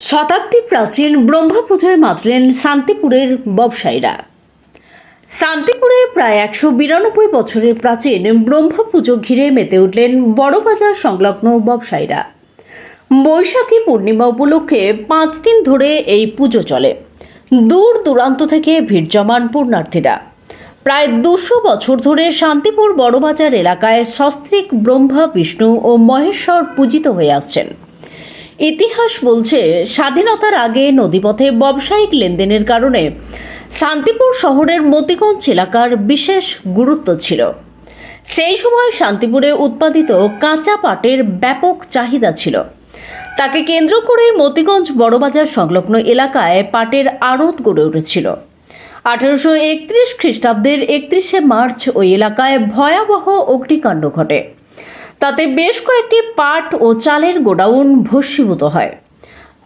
শতাব্দী প্রাচীন ব্রহ্মা পুজোয় মাতলেন শান্তিপুরের ব্যবসায়ীরা। শান্তিপুরে প্রায় একশো বিরানব্বই বছরের প্রাচীন ব্রহ্মা পুজো ঘিরে মেতে উঠলেন বড়বাজার সংলগ্ন ব্যবসায়ীরা। বৈশাখী পূর্ণিমা উপলক্ষে পাঁচ দিন ধরে এই পুজো চলে। দূর দূরান্ত থেকে ভিড় জমান পূর্ণার্থীরা প্রায় দুশো বছর ধরে শান্তিপুর বড়বাজার এলাকায় সস্ত্রিক ব্রহ্মা, বিষ্ণু ও মহেশ্বর পূজিত হয়ে আসছেন। ইতিহাস বলছে, স্বাধীনতার আগে নদীপথে ব্যবসায়িক লেনদেনের কারণে শান্তিপুর শহরের মতিগঞ্জ এলাকার বিশেষ গুরুত্ব ছিল। সেই সময় শান্তিপুরে উৎপাদিত কাঁচা পাটের ব্যাপক চাহিদা ছিল। তাকে কেন্দ্র করে মতিগঞ্জ বড়বাজার সংলগ্ন এলাকায় পাটের আড়ত গড়ে উঠেছিল। আঠারোশো একত্রিশ খ্রিস্টাব্দের একত্রিশে মার্চ ওই এলাকায় ভয়াবহ অগ্নিকাণ্ড ঘটে। তাতে বেশ কয়েকটি পাট ও চালের গোডাউন ভস্মীভূত হয়।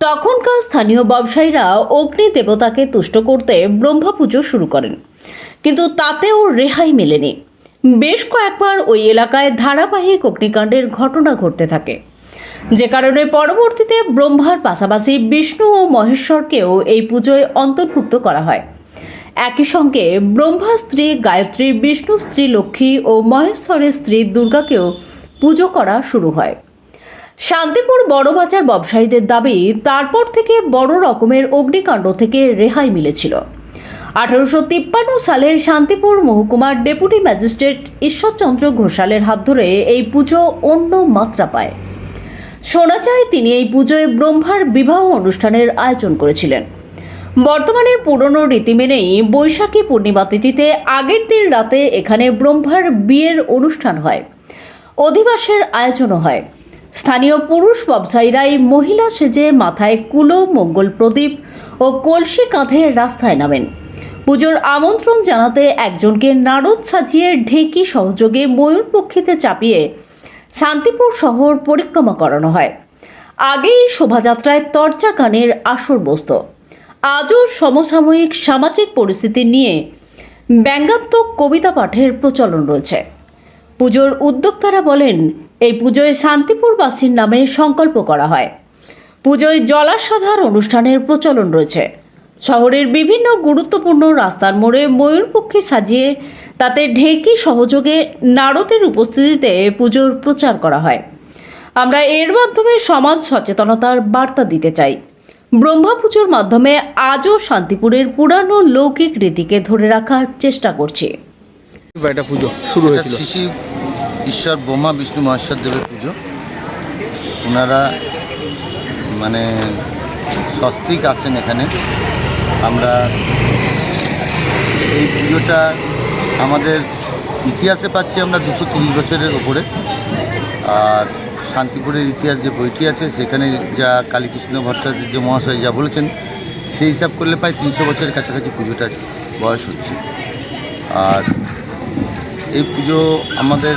তখনকার স্থানীয় ব্যবসায়ীরা অগ্নি দেবতাকে তুষ্ট করতে ব্রহ্মা পুজো শুরু করেন। কিন্তু তাতেও রেহাই মেলেনি। বেশ কয়েকবার ওই এলাকায় ধারাবাহিক অগ্নিকাণ্ডের ঘটনা ঘটতে থাকে। যে কারণে পরবর্তীতে ব্রহ্মার পাশাপাশি বিষ্ণু ও মহেশ্বরকেও এই পুজোয় অন্তর্ভুক্ত করা হয়। একই সঙ্গে ব্রহ্মা স্ত্রী, গায়ত্রী, বিষ্ণু স্ত্রী, লক্ষ্মী ও মহেশ্বরের স্ত্রী দুর্গাকেও পুজো করা শুরু হয়। শান্তিপুর বড়বাজার ব্যবসায়ীদের দাবি, তারপর থেকে বড় রকমের অগ্নিকাণ্ড থেকে রেহাই মিলেছিল। আঠারোশো তিপ্পান্ন সালে শান্তিপুর মহকুমার ডেপুটি ম্যাজিস্ট্রেট ঈশ্বরচন্দ্র ঘোষালের হাত ধরে এই পুজো অন্য মাত্রা পায়। শোনা যায়, তিনি এই পুজোয় ব্রহ্মার বিবাহ অনুষ্ঠানের আয়োজন করেছিলেন। বর্তমানে পুরনো রীতি মেনেই বৈশাখী পূর্ণিমা তিথিতে আগের দিন রাতে এখানে ব্রহ্মার বিয়ের অনুষ্ঠান হয়। অধিবাসের আয়োজনও হয়। স্থানীয় পুরুষ ব্যবসায়ীরাই মহিলা সেজে মাথায় কুলো, মঙ্গল প্রদীপ ও কলসি কাঁধে রাস্তায় নামেন। পুজোর আমন্ত্রণ জানাতে একজনকে নারদ সাজিয়ে ঢেঁকি সহযোগে ময়ূরপক্ষীতে চাপিয়ে শান্তিপুর শহর পরিক্রমা করানো হয়। আগেই শোভাযাত্রায় তর্চা গানের আসর বসত। আজও সমসাময়িক সামাজিক পরিস্থিতি নিয়ে ব্যঙ্গাত্মক কবিতা পাঠের প্রচলন রয়েছে। পুজোর উদ্যোক্তারা বলেন, এই পুজোয় শান্তিপুরবাসীর নামে সংকল্প করা হয়। পুজোয় জলাসাধার অনুষ্ঠানের প্রচলন রয়েছে। শহরের বিভিন্ন গুরুত্বপূর্ণ রাস্তার মোড়ে ময়ূরপক্ষী সাজিয়ে, তাতে ঢেঁকি সহযোগে নারদের উপস্থিতিতে পুজোর প্রচার করা হয়। আমরা এর মাধ্যমে সমাজ সচেতনতার বার্তা দিতে চাই। ব্রহ্মা পুজোর মাধ্যমে আজও শান্তিপুরের পুরানো লৌকিক রীতিকে ধরে রাখার চেষ্টা করছি। এটা পুজো শুরু হয়েছিল? শিশি ঈশ্বর ব্রহ্মা বিষ্ণু মহেশ্বর দেবের পুজো। ওনারা মানে স্বস্তিক আসেন এখানে। আমরা এই পুজোটা আমাদের ইতিহাসে পাচ্ছি আমরা দুশো তিরিশ বছরের ওপরে। আর শান্তিপুরের ইতিহাস যে বইটি আছে সেখানে যা কালীকৃষ্ণ ভট্টাচার্য মহাশয় যা বলেছেন সেই হিসাব করলে প্রায় তিনশো বছরের কাছাকাছি পুজোটার বয়স হচ্ছে। আর এই পুজো আমাদের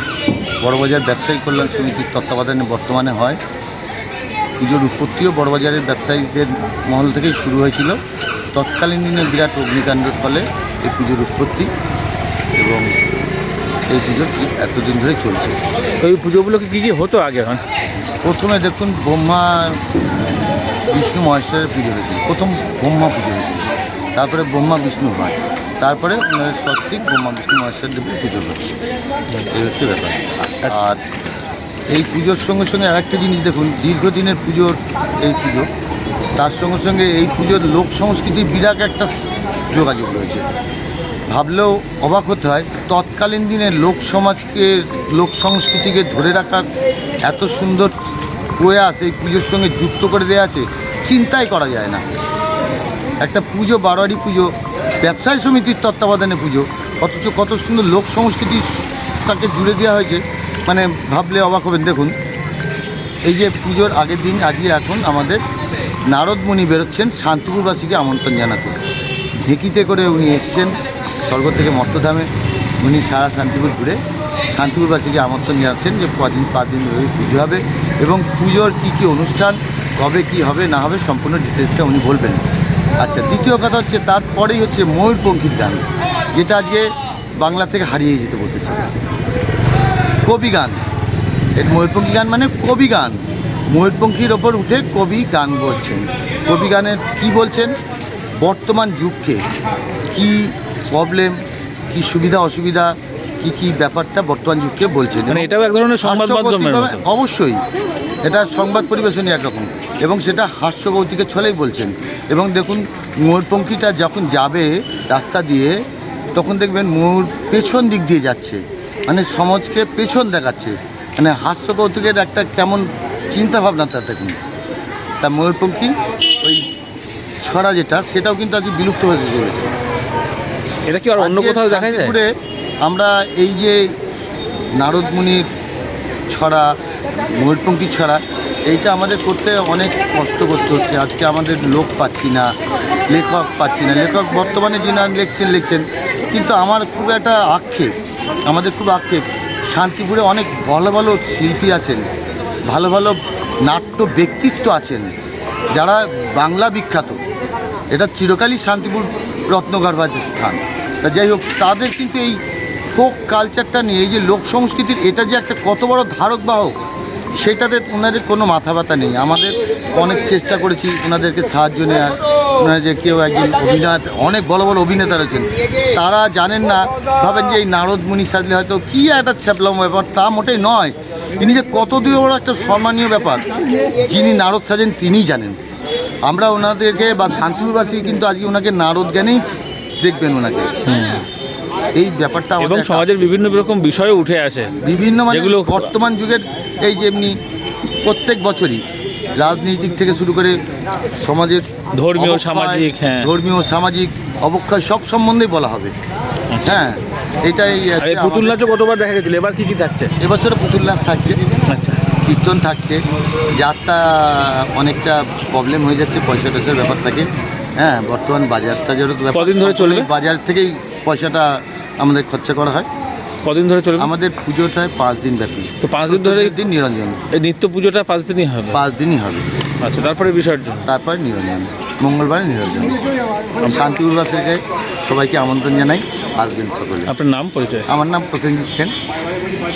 বড়বাজার ব্যবসায়ী কল্যাণ সমিতির তত্ত্বাবধানে বর্তমানে হয়। পুজোর উৎপত্তিও বড়বাজারের ব্যবসায়ীদের মহল থেকেই শুরু হয়েছিল। তৎকালীন দিনে বিরাট অগ্নিকাণ্ডের ফলে এই পুজোর উৎপত্তি এবং এই পুজো এতদিন ধরে চলছে। তো এই পুজোগুলোকে কী কী হতো আগে এখন? প্রথমে দেখুন ব্রহ্মা বিষ্ণু মহেশ্বরের পুজো হয়েছিল। প্রথম ব্রহ্মা পুজো হয়েছিল। তারপরে ব্রহ্মা বিষ্ণু হয়। তারপরে আপনার ষষ্ঠী ব্রহ্মা বিষ্ণু মহেশ্বর দেবের পুজো করছে। এই হচ্ছে ব্যাপার। আর এই পুজোর সঙ্গে সঙ্গে আরেকটা জিনিস দেখুন দীর্ঘদিনের পুজোর এই পুজো তার সঙ্গে সঙ্গে এই পুজোর লোক সংস্কৃতির বিরাট একটা যোগাযোগ রয়েছে। ভাবলেও অবাক হতে হয় তৎকালীন দিনে লোক সমাজকে লোক সংস্কৃতিকে ধরে রাখার এত সুন্দর প্রয়াস এই পুজোর সঙ্গে যুক্ত করে দেওয়া আছে চিন্তাই করা যায় না। একটা পুজো বারোয়ারি পুজো ব্যবসায়ী সমিতির তত্ত্বাবধানে পুজো, অথচ কত সুন্দর লোক সংস্কৃতি তাকে জুড়ে দেওয়া হয়েছে। মানে ভাবলে অবাক হবেন, দেখুন। এই যে পুজোর আগের দিন, আজকে এখন আমাদের নারদমণি বেরোচ্ছেন শান্তিপুরবাসীকে আমন্ত্রণ জানাতে। ঢেঁকিতে করে উনি এসছেন স্বর্গ থেকে মর্তধামে উনি সারা শান্তিপুর ঘুরে শান্তিপুরবাসীকে আমন্ত্রণ জানাচ্ছেন যে কদিন, পাঁচ দিন ধরে পুজো হবে এবং পুজোর কী কী অনুষ্ঠান, কবে কি হবে না হবে সম্পূর্ণ ডিটেলসটা উনি বলবেন। আচ্ছা দ্বিতীয় কথা হচ্ছে তারপরেই হচ্ছে ময়ূরপঙ্খীর গান, যেটা আজকে বাংলা থেকে হারিয়ে যেতে বসেছে। কবি গান, এর ময়ূরপঙ্খী গান মানে কবি গান। ময়ূরপঙ্খীর ওপর উঠে কবি গান বলছেন। কবি গানের কী বলছেন? বর্তমান যুগকে কি প্রবলেম কি সুবিধা, অসুবিধা কি কি ব্যাপারটা বর্তমান যুগকে বলছেন মানে এটাও এক ধরনের সংবাদ মাধ্যমের অবশ্যই এটা সংবাদ পরিবেশনই একরকম। এবং সেটা হাস্যকৌতিকের ছলেই বলছেন। এবং দেখুন ময়ূরপঙ্খীটা যখন যাবে রাস্তা দিয়ে তখন দেখবেন ময়ূর পেছন দিক দিয়ে যাচ্ছে। মানে সমাজকে পেছন দেখাচ্ছে। মানে হাস্যকৌতুকের একটা কেমন চিন্তাভাবনা তার দেখুন। তা ময়ূরপঙ্খী ওই ছড়া যেটা সেটাও কিন্তু আজ বিলুপ্ত হতে চলেছে। এটা কি আর অন্য কোথাও দেখা যায়? আমরা এই যে নারদমুনির ছড়া ময়ূরপঙ্খী ছড়া, এইটা আমাদের করতে অনেক কষ্ট করতে হচ্ছে। আজকে আমাদের লোক পাচ্ছি না, লেখক পাচ্ছি না। লেখক বর্তমানে যিনি লিখছেন লিখছেন। কিন্তু আমার খুব একটা আক্ষেপ, আমাদের খুব আক্ষেপ। শান্তিপুরে অনেক ভালো ভালো শিল্পী আছেন, ভালো ভালো নাট্য ব্যক্তিত্ব আছেন, যারা বাংলা বিখ্যাত। এটা চিরকালই শান্তিপুর রত্নগর্ভার স্থান। তা যাই হোক, তাদের কিন্তু এই ফোক কালচারটা নিয়ে, এই যে লোক সংস্কৃতির, এটা যে একটা কত বড় ধারক বাহক সেটাতে ওনাদের কোনো মাথা ব্যথা নেই। আমাদের অনেক চেষ্টা করেছি ওনাদেরকে সাহায্য নেওয়ার ওনারা যে কেউ একজন অভিনেতা, অনেক বড় বড় অভিনেতা রয়েছেন। তারা জানেন না, ভাবেন যে এই নারদ মুনি সাজলে হয়তো কী একটা ছ্যাপলাম ব্যাপার, তা মোটেই নয়। তিনি যে কত দূর বড় একটা সম্মানীয় ব্যাপার, যিনি নারদ সাজেন তিনিই জানেন। আমরা ওনাদেরকে বা শান্তিপুরবাসী কিন্তু আজকে ওনাকে নারদ জ্ঞানেই দেখবেন ওনাকে এই ব্যাপারটা এবং সমাজের বিভিন্ন রকম বিষয় উঠে আসে। বিভিন্ন মানে যেগুলো- বর্তমান যুগের এই যেমনি প্রত্যেক বছরই রাজনীতিক থেকে শুরু করে সমাজের ধর্মীয়, সামাজিক, হ্যাঁ। ধর্মীয় সামাজিক অবক্ষয় সব সম্বন্ধেই বলা হবে। হ্যাঁ এটাই এই পুতুল নাচও কতবার দেখা গেছিল? এবার কি কি থাকছে? এবছরে পুতুল নাচ থাকছে। আচ্ছা। কীর্তন থাকছে। যারটা অনেকটা প্রবলেম হয়ে যাচ্ছে পয়সা টয়সার ব্যাপার থাকে হ্যাঁ বর্তমান বাজার টাজারও তো ব্যাপার। কদিন ধরে? এই বাজার থেকেই পয়সাটা আমাদের খরচা করা হয়। কদিন ধরে চলবে? আমাদের পুজোটা পাঁচ দিন ব্যাপী। তো পাঁচ দিন ধরে দিন নিরঞ্জন। এই নিত্য পুজোটা পাঁচ দিনই হবে? পাঁচ দিনই হবে। আচ্ছা তারপরে বিসর্জন? তারপরে নিরঞ্জন। মঙ্গলবারে নিরঞ্জন। শান্তি শান্তিপুরবাসীকে সবাইকে আমন্ত্রণ জানাই। আসবেন সকলে। আপনার নাম পরিচয়? আমার নাম প্রসেনজিৎ সেন।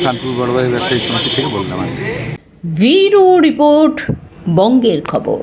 শান্তিপুর বড়বাজার ব্যবসায়ী সমিতি থেকে বললাম আমি। ভিরো রিপোর্ট বঙ্গের খবর।